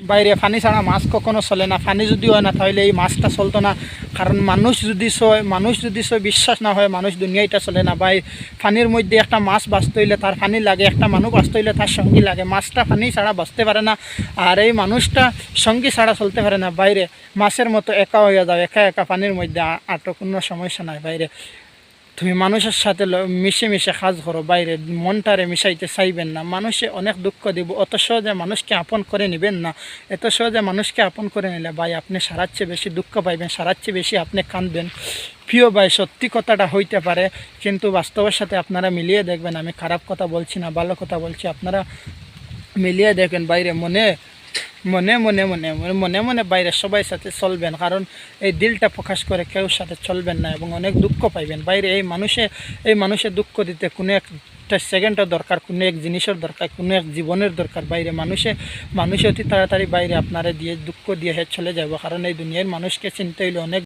বাইরে পানি ছাড়া মাছ কখনো চলে না, পানি যদি হয় না, তাহলে এই মাছটা চলতো না। কারণ মানুষ যদি সয় মানুষ যদি সয় বিশ্বাস না হয় মানুষ দুনিয়াটা চলে না। বাই পানির মধ্যে একটা মাছ বাঁচতে হইলে তার পানি লাগে, একটা মানুষ বাঁচতে হইলে তার সঙ্গী লাগে। মাছটা পানি ছাড়া বাঁচতে পারে না, আর এই মানুষটা সঙ্গী ছাড়া চলতে পারে না। বাইরে মাছের মতো একা হয়ে যাও, একা একা পানির মধ্যে আ- আটো কোনো সমস্যা নাই। বাইরে তুমি মানুষের সাথে মিশে মিশে কাজ করো, বাইরে মনটারে মিশাইতে চাইবেন না। মানুষে অনেক দুঃখ দিব, অত সহজে মানুষকে আপন করে নেবেন না। এত সহজে মানুষকে আপন করে নিলে ভাই আপনি সারার চেয়ে বেশি দুঃখ পাইবেন, সারার চেয়ে বেশি আপনি কাঁদবেন। প্রিয় ভাই, সত্যি কথাটা হইতে পারে, কিন্তু বাস্তবের সাথে আপনারা মিলিয়ে দেখবেন। আমি খারাপ কথা বলছি না, ভালো কথা বলছি। আপনারা মিলিয়ে দেখেন বাইরে মনে মনে মনে মনে মনে মনে বাইরে সবাই সাথে চলবেন, কারণ এই দিলটা প্রকাশ করে কেউ সাথে চলবেন না এবং অনেক দুঃখ পাইবেন। বাইরে এই মানুষে, এই মানুষের দুঃখ দিতে কোনো একটা সেকেন্ডের দরকার, কোনো এক জিনিসের দরকার, কোনো এক জীবনের দরকার। বাইরে মানুষে মানুষে অতি তাড়াতাড়ি বাইরে আপনারা দিয়ে দুঃখ দিয়ে চলে যাব কারণ এই দুনিয়ার মানুষকে চিনতে হইলে অনেক